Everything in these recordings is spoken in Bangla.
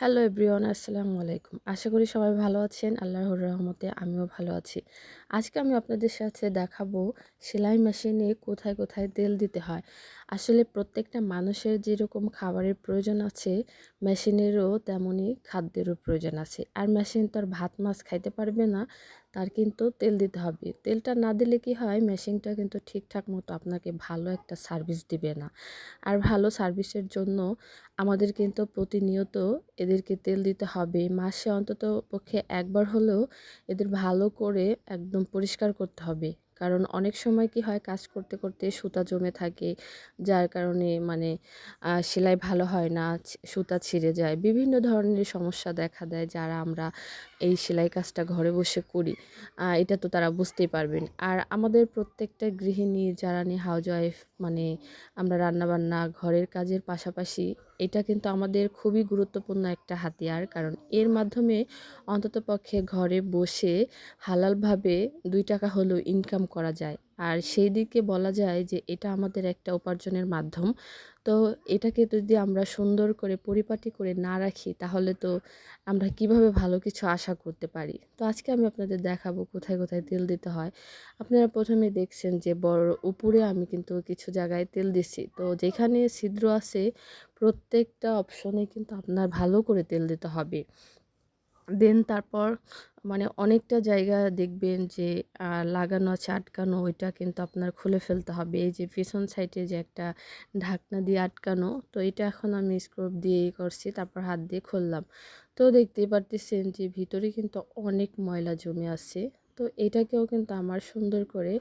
হ্যালো এভরিওয়ান আসসালামু আলাইকুম আশা করি সবাই ভালো আছেন। আল্লাহর রহমতে আমিও ভালো আছি। আজকে আমি আপনাদের সাথে দেখাবো সেলাই মেশিনে কোথায় কোথায় তেল দিতে হয়। আসলে প্রত্যেকটা মানুষের যেরকম খাবারের প্রয়োজন আছে, মেশিনেরও তেমনই খাদ্যেরও প্রয়োজন আছে। আর মেশিন তো আর ভাত, মাছ খাইতে পারবে না। তার কিন্তু তেল দিতে হবে। তেলটা না দিলে কি হয়? মেশিনটা কিন্তু ঠিকঠাক মতো আপনাকে ভালো একটা সার্ভিস দিবে না। আর ভালো সার্ভিসের জন্য আমাদের কিন্তু প্রতিনিয়ত এদেরকে তেল দিতে হবে। মাসে অন্তত পক্ষে একবার হলেও এদের ভালো করে একদম পরিষ্কার করতে হবে। কারণ অনেক সময় কি হয়, কাজ করতে করতে সুতা জমে থাকে। যার কারণে মানে সেলাই ভালো হয় না সুতা ছিঁড়ে যায়। বিভিন্ন ধরনের সমস্যা দেখা দেয় যারা আমরা এই সেলাই কাজটা ঘরে বসে করি। এটা তো তারা বুঝতেই পারবেন। আর আমাদের প্রত্যেকটা গৃহিণী, যারা নিয়ে হাউজ ওয়াইফ মানে আমরা রান্নাবান্না, ঘরের কাজের পাশাপাশি এটা কিন্তু আমাদের খুবই গুরুত্বপূর্ণ একটা হাতিয়ার। কারণ এর মাধ্যমে অন্তত পক্ষে ঘরে বসে হালালভাবে দুই টাকা হলেও ইনকাম করা যায়। আর সেই দিকে বলা যায় যে এটা আমাদের একটা উপার্জনের মাধ্যম। তো এটাকে যদি আমরা সুন্দর করে পরিপাটি করে না রাখি, তাহলে তো আমরা কীভাবে ভালো কিছু আশা করতে পারি? তো আজকে আমি আপনাদের দেখাবো কোথায় কোথায় তেল দিতে হয়। আপনারা প্রথমে দেখছেন যে বড় উপরে আমি কিন্তু কিছু জায়গায় তেল দিছি। তো যেখানে ছিদ্র আছে, প্রত্যেকটা অপশনে কিন্তু আপনার ভালো করে তেল দিতে হবে। দেন তারপর মানে অনেকটা জায়গা দেখবেন যে লাগানো আছে, আটকানো, ওইটা কিন্তু আপনার খুলে ফেলতে হবে। এই যে পিছন সাইডে যে একটা ঢাকনা দিয়ে আটকানো, তো এটা এখন আমি স্ক্রুপ দিয়ে করছি, তারপর হাত দিয়ে খুললাম। তো দেখতেই পারতেছেন যে ভিতরে কিন্তু অনেক ময়লা জমে আছে। তো এটাকেও কিন্তু আমার সুন্দর করে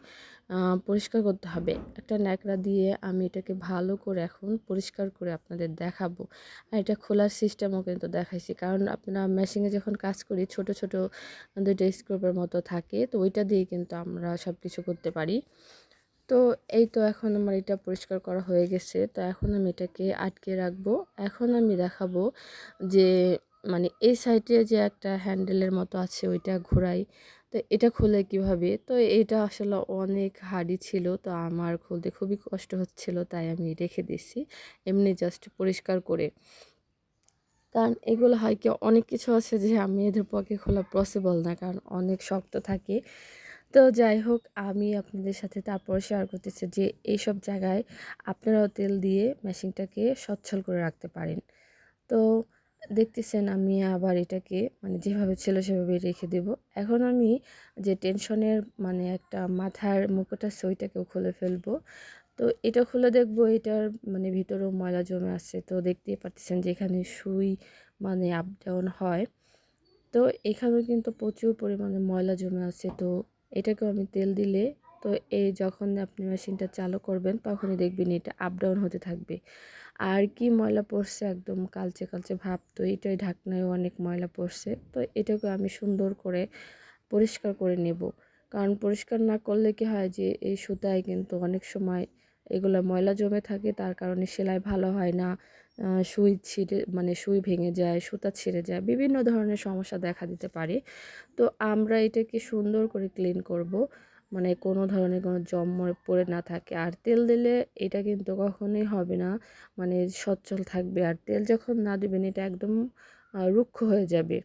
পরিষ্কার করতে হবে। একটা ন্যাকড়া দিয়ে আমি এটাকে ভালো করে এখন পরিষ্কার করে আপনাদের দেখাবো। আর এটা খোলার সিস্টেমও কিন্তু দেখাইছি। কারণ আপনারা মেশিনে যখন কাজ করি, ছোট ছোট দুইটা স্ক্রুপের মতো থাকে, তো ওইটা দিয়ে কিন্তু আমরা সব কিছু করতে পারি। তো এই তো এখন আমার এটা পরিষ্কার করা হয়ে গেছে। তো এখন আমি এটাকে আটকে রাখব। এখন আমি দেখাবো যে মানে এই সাইডে যে একটা হ্যান্ডেলের মতো আছে, ওইটা ঘোরাই। তো এটা খুলে কীভাবে? তো এটা আসলে অনেক হার্ডি ছিল, তো আমার খুলতে খুবই কষ্ট হচ্ছিল, তাই আমি রেখে দিছি এমনি জাস্ট পরিষ্কার করে। কারণ এগুলো হয় কি, অনেক কিছু আছে যে আমি এদের পক্ষে খোলা পসিবল না, কারণ অনেক শক্ত থাকে। তো যাই হোক, আমি আপনাদের সাথে তারপর শেয়ার করতেছি যে এইসব জায়গায় আপনারাও তেল দিয়ে মেশিনটাকে সচ্ছল করে রাখতে পারেন। তো দেখতেছেন আমি আবার এটাকে মানে যেভাবে ছিল সেভাবে রেখে দেব। এখন আমি যে টেনশনের মানে একটা মাথার মুকুট আছে খুলে ফেলব। তো এটা খুলে দেখব, এটার মানে ভিতরেও ময়লা জমে আছে। তো দেখতেই পাচ্ছেন যে এখানে সুই মানে আপ ডাউন হয়। তো এখানেও কিন্তু প্রচুর পরিমাণে ময়লা জমে আছে। তো এটাকেও আমি তেল দিলে তো এই যখন আপনি মেশিনটা চালু করবেন, তখনই দেখবেন এটা আপ ডাউন হতে থাকবে। আর কি ময়লা পড়ছে, একদম কালচে কালচে ভাব তো এটাই ঢাকনায় অনেক ময়লা পড়ছে। তো এটাকে আমি সুন্দর করে পরিষ্কার করে নেব। কারণ পরিষ্কার না করলে কি হয় যে, এই সুতায় কিন্তু অনেক সময় এগুলো ময়লা জমে থাকে, তার কারণে সেলাই ভালো হয় না। সুই ছিঁড়ে মানে সুই ভেঙে যায়, সুতা ছিঁড়ে যায়, বিভিন্ন ধরনের সমস্যা দেখা দিতে পারে। তো আমরা এটাকে সুন্দর করে ক্লিন করব। মানে কোনো ধরনের কোনো জম পড়ে না থাকে। আর তেল দিলে এটা কিন্তু কখনোই হবে না মানে সচ্ছল থাকবে। আর তেল যখন না দেবেন, এটা একদম রুক্ষ হয়ে যাবে।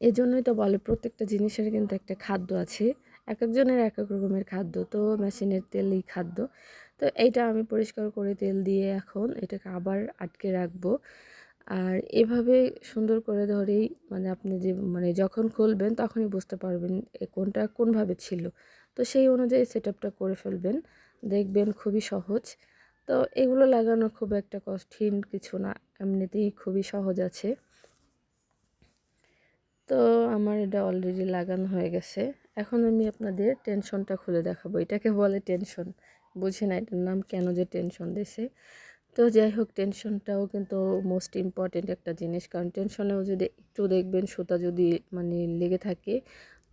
এজন্যই তো বলে প্রত্যেকটা জিনিসের কিন্তু একটা খাদ্য আছে। এক একজনের এক এক রকমের খাদ্য, তো মেশিনের তেলই খাদ্য। তো এইটা আমি পরিষ্কার করে তেল দিয়ে এখন এটাকে আবার আটকে রাখব। আর এভাবে সুন্দর করে ধরেই মানে আপনি যে মানে যখন খুলবেন তখনই বুঝতে পারবেন কোনটা কোনভাবে ছিল। তো সেই অনুযায়ী সেট করে ফেলবেন। দেখবেন খুবই সহজ। তো এগুলো লাগানো খুব একটা কঠিন কিছু না, এমনিতেই খুবই সহজ আছে। তো আমার এটা অলরেডি লাগানো হয়ে গেছে। এখন আমি আপনাদের টেনশনটা খুলে দেখাবো। এটাকে বলে টেনশন বুঝি না এটার নাম কেন যে টেনশন দিছে। তো যাই হোক টেনশনটাও কিন্তু মোস্ট ইম্পর্টেন্ট একটা জিনিস। কারণ টেনশনেও যদি একটু দেখবেন, সুতা যদি মানে লেগে থাকে,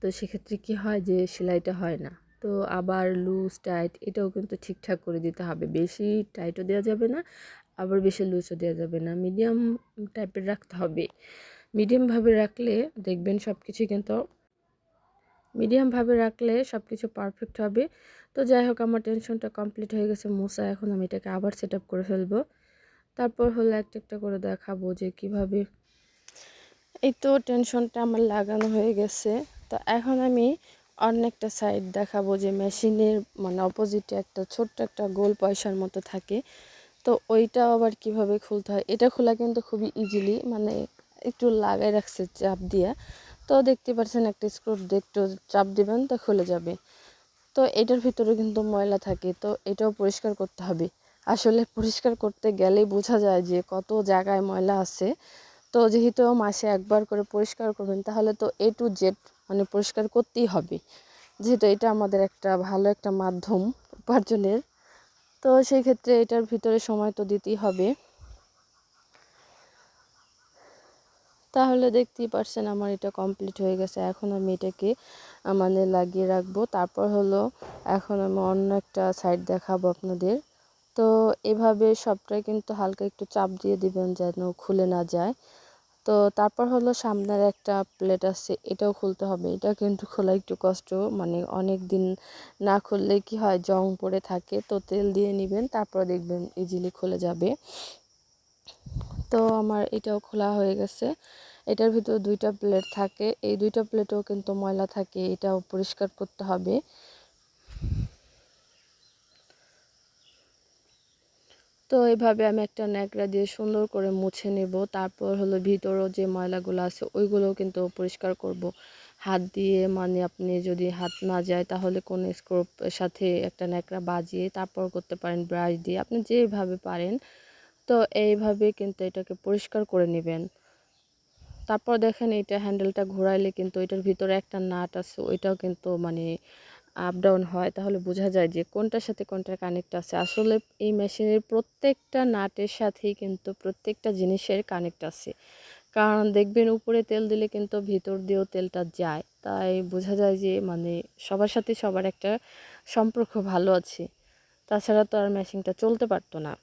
তো সেক্ষেত্রে কি হয় যে, সেলাইটা হয় না। তো আবার লুজ টাইট এটাও কিন্তু ঠিকঠাক করে দিতে হবে। বেশি টাইটও দেওয়া যাবে না, আবার বেশি লুজও দেওয়া যাবে না। মিডিয়াম টাইপের রাখতে হবে। মিডিয়ামভাবে রাখলে দেখবেন সব কিছু কিন্তু মিডিয়ামভাবে রাখলে সব কিছু পারফেক্ট হবে। তো যাই হোক, আমার টেনশনটা কমপ্লিট হয়ে গেছে। মোসা, এখন আমি এটাকে আবার সেট করে ফেলব। তারপর হলো একটা একটা করে দেখাবো যে কীভাবে এই তো টেনশনটা আমার লাগানো হয়ে গেছে। তো এখন আমি অন্য একটা সাইড দেখাবো যে মেশিনের মানে অপোজিটে একটা ছোট্ট একটা গোল পয়সার মতো থাকে। তো ওইটা আবার কীভাবে খুলতে হয়? এটা খোলা কিন্তু খুবই ইজিলি মানে একটু লাগাই রাখছে চাপ দিয়ে। তো দেখতে পাচ্ছেন একটা স্ক্রু দিয়ে একটু চাপ দিবেন, তো খুলে যাবে। তো এটার ভিতরে কিন্তু ময়লা থাকে, তো এটাও পরিষ্কার করতে হবে। আসলে পরিষ্কার করতে গেলেই বোঝা যায় যে কত জায়গায় ময়লা আছে। তো যেহেতু মাসে একবার করে পরিষ্কার করবেন, তাহলে তো এ টু জেড মানে পরিষ্কার করতেই হবে। যেহেতু এটা আমাদের একটা ভালো একটা মাধ্যম উপার্জনের, তো সেই ক্ষেত্রে এটার ভিতরে সময় তো দিতেই হবে। তাহলে দেখতেই পারছেন আমার এটা কমপ্লিট হয়ে গেছে। এখন আমি এটাকে মানে লাগিয়ে রাখব। তারপর হলো, এখন আমি অন্য একটা সাইড দেখাবো আপনাদের। তো এভাবে সবটাই কিন্তু হালকা একটু চাপ দিয়ে দিবেন যেন খুলে না যায়। তো তারপর হলো সামনের একটা প্লেট আছে, এটাও খুলতে হবে। এটা কিন্তু খোলা একটু কষ্ট মানে অনেক দিন না খুললে কি হয়, জং পড়ে থাকে। তো তেল দিয়ে নেবেন, তারপর দেখবেন ইজিলি খুলে যাবে। তো আমার এটাও খোলা হয়ে গেছে। এটার ভিতরে দুইটা প্লেট থাকে। এই দুইটা প্লেটেও কিন্তু ময়লা থাকে, এটাও পরিষ্কার করতে হবে। তো এইভাবে আমি একটা ন্যাকড়া দিয়ে সুন্দর করে মুছে নেব। তারপর হলো ভিতরও যে ময়লাগুলো আছে, ওইগুলোও কিন্তু পরিষ্কার করব। হাত দিয়ে মানে আপনি যদি হাত না যায়, তাহলে কোন স্ক্রোপ সাথে একটা ন্যাকড়া বাজিয়ে তারপর করতে পারেন ব্রাশ দিয়ে। আপনি যেভাবে পারেন। তো এইভাবে কিন্তু এটাকে পরিষ্কার করে নেবেন। তারপর দেখেন এটা হ্যান্ডেলটা ঘোরাইলে কিন্তু এটার ভিতরে একটা নাট আছে, ওইটাও কিন্তু মানে আপ ডাউন হয়। তাহলে বোঝা যায় যে কোনটার সাথে কোনটার কানেক্ট আছে। আসলে এই মেশিনের প্রত্যেকটা নাটের সাথেই কিন্তু প্রত্যেকটা জিনিসের কানেক্ট আছে। কারণ দেখবেন উপরে তেল দিলে কিন্তু ভিতর দিয়েও তেলটা যায়। তাই বোঝা যায় যে মানে সবার সাথে সবার একটা সম্পর্ক ভালো আছে। তাছাড়া তো আর মেশিনটা চলতে পারতো না।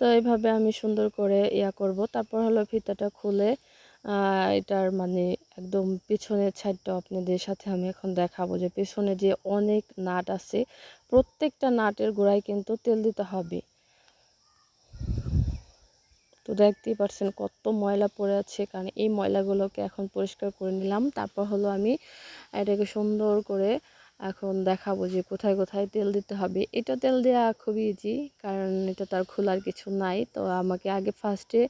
তো এইভাবে আমি সুন্দর করে ইয়া করব। তারপর হলো ফিতাটা খুলে এটার মানে একদম পিছনের সাইডটা আপনাদের সাথে আমি এখন দেখাবো যে পেছনে যে অনেক নাট আছে, প্রত্যেকটা নাটের গোড়ায় কিন্তু তেল দিতে হবে। তো দেখতেই পারছেন কত ময়লা পড়ে আছে, কারণ এই ময়লাগুলোকে এখন পরিষ্কার করে নিলাম। তারপর হলো আমি এটাকে সুন্দর করে এখন দেখাবো যে কোথায় কোথায় তেল দিতে হবে। এটা তেল দেওয়া খুবই ইজি কারণ এটা তার খোলার কিছু নাই। তো আমাকে আগে ফার্স্টে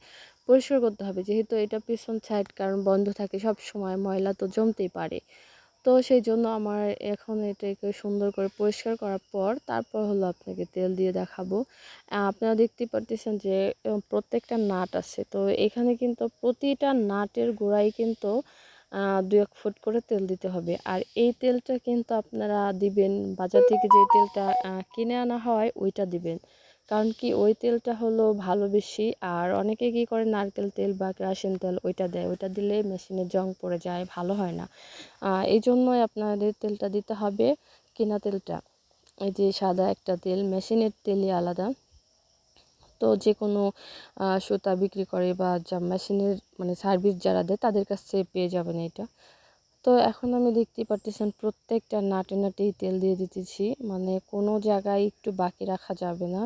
পরিষ্কার করতে হবে, যেহেতু এটা পিছন সাইড কারণ বন্ধ থাকে সব সময়, ময়লা তো জমতেই পারে। তো সেই জন্য আমার এখন এটাকে সুন্দর করে পরিষ্কার করার পর তারপর হলো আপনাকে তেল দিয়ে দেখাবো। আপনারা দেখতে পারতেছেন যে প্রত্যেকটা নাট আছে। তো এখানে কিন্তু প্রতিটা নাটের গোড়ায় কিন্তু দু এক ফুট করে তেল দিতে হবে। আর এই তেলটা কিন্তু আপনারা দিবেন, বাজার থেকে যে তেলটা কিনে আনা হয় ওইটা দিবেন। কারণ কি ওই তেলটা হলো ভালো বেশি। আর অনেকে কী করে, নারকেল তেল বা কেরাসিন তেল ওইটা দেয়। ওইটা দিলে মেশিনে জং পড়ে যায়, ভালো হয় না। এই জন্যই আপনাদের তেলটা দিতে হবে, কিনা তেলটা। এই যে সাদা একটা তেল, মেশিনের তেলই আলাদা। তো যে কোনো সুতা বিক্রি করে বা যা মেশিনের মানে সার্ভিস যারা দেয় তাদের কাছ পেয়ে যাবেন এটা। তো এখন আমি দেখতেই পারতেছেন প্রত্যেকটা নাটে নাটেই তেল দিয়ে দিতেছি মানে কোনো জায়গায় একটু বাকি রাখা যাবে না।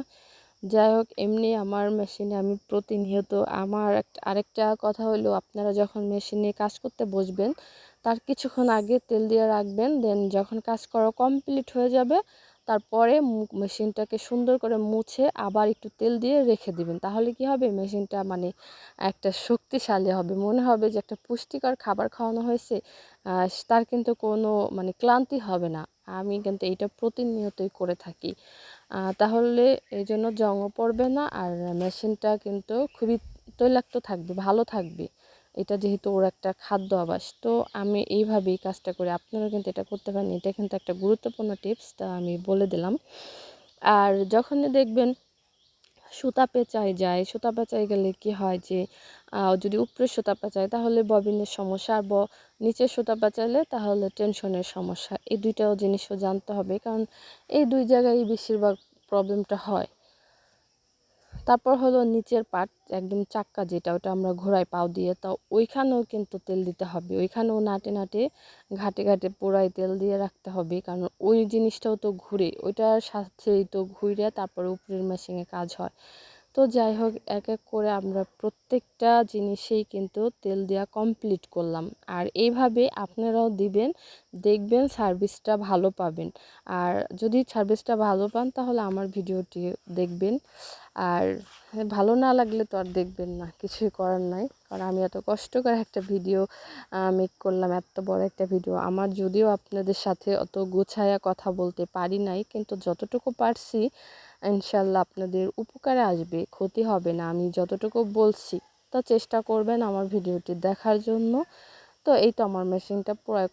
যাই হোক, এমনি আমার মেশিনে আমি প্রতিনিয়ত আমার একটা আরেকটা কথা হলো আপনারা যখন মেশিনে কাজ করতে বসবেন, তার কিছুক্ষণ আগে তেল দিয়ে রাখবেন, দেন যখন কাজ করা কমপ্লিট হয়ে যাবে তারপরে মেশিনটাকে সুন্দর করে মুছে আবার একটু তেল দিয়ে রেখে দিবেন। তাহলে কি হবে? মেশিনটা মানে একটা শক্তিশালী হবে। মনে হবে যে একটা পুষ্টিকর খাবার খাওয়ানো হয়েছে তার কিন্তু কোনো মানে ক্লান্তি হবে না। আমি কিন্তু এইটা প্রতিনিয়তই করে থাকি। তাহলে এই জন্য জংও পড়বে না আর মেশিনটা কিন্তু খুবই তৈলাক্ত থাকবে, ভালো থাকবে। এটা যেহেতু ওর একটা খাদ্য আবাস, তো আমি এইভাবেই কাজটা করি আপনারা কিন্তু এটা করতে পারেন। এটা কিন্তু একটা গুরুত্বপূর্ণ টিপস, তা আমি বলে দিলাম। আর যখনই দেখবেন সুতা পেঁচায় যায়, সুতা পেঁচায় গেলে কি হয় যে যদি উপরে সুতা পেঁচায় তাহলে ববিনের সমস্যা, আর ব, নিচের সুতা পেঁচাইলে তাহলে টেনশনের সমস্যা। এই দুইটাও জিনিসও জানতে হবে, কারণ এই দুই জায়গায় বেশিরভাগ প্রবলেমটা হয়। তারপর হলো নিচের পাট একদম চাক্কা যেটা, ওটা আমরা ঘোড়ায় পাও দিয়ে, তো ওইখানেও কিন্তু তেল দিতে হবে। ওইখানেও নাটে নাটে, ঘাটে ঘাটে পোড়ায় তেল দিয়ে রাখতে হবে, কারণ ওই জিনিসটাও তো ঘুরে, ওইটার সাথেই তো ঘুরে তারপরে উপরের মেশিনে কাজ হয়। তো যাই হোক, এক এক করে আমরা প্রত্যেকটা জিনিসেই কিন্তু তেল দেওয়া কমপ্লিট করলাম। আর এইভাবে আপনারাও দিবেন, দেখবেন সার্ভিসটা ভালো পাবেন। আর যদি সার্ভিসটা ভালো পান, তাহলে আমার ভিডিওটি দেখবেন। আর ভালো না লাগলে তো আর দেখবেন না, কিছুই করার নাই। কারণ আমি এত কষ্ট করে একটা ভিডিও মেক করলাম, এত বড় একটা ভিডিও। আমার যদিও আপনাদের সাথে অত গোছায়া কথা বলতে পারি নাই, কিন্তু যতটুকু পারছি, ইনশাল্লাহ আপনাদের উপকারে আসবে, ক্ষতি হবে না। আমি যতটুকু বলছি, তো চেষ্টা করবেন আমার ভিডিওটি দেখার জন্য। তো এই তো আমার মেশিনটা প্রায়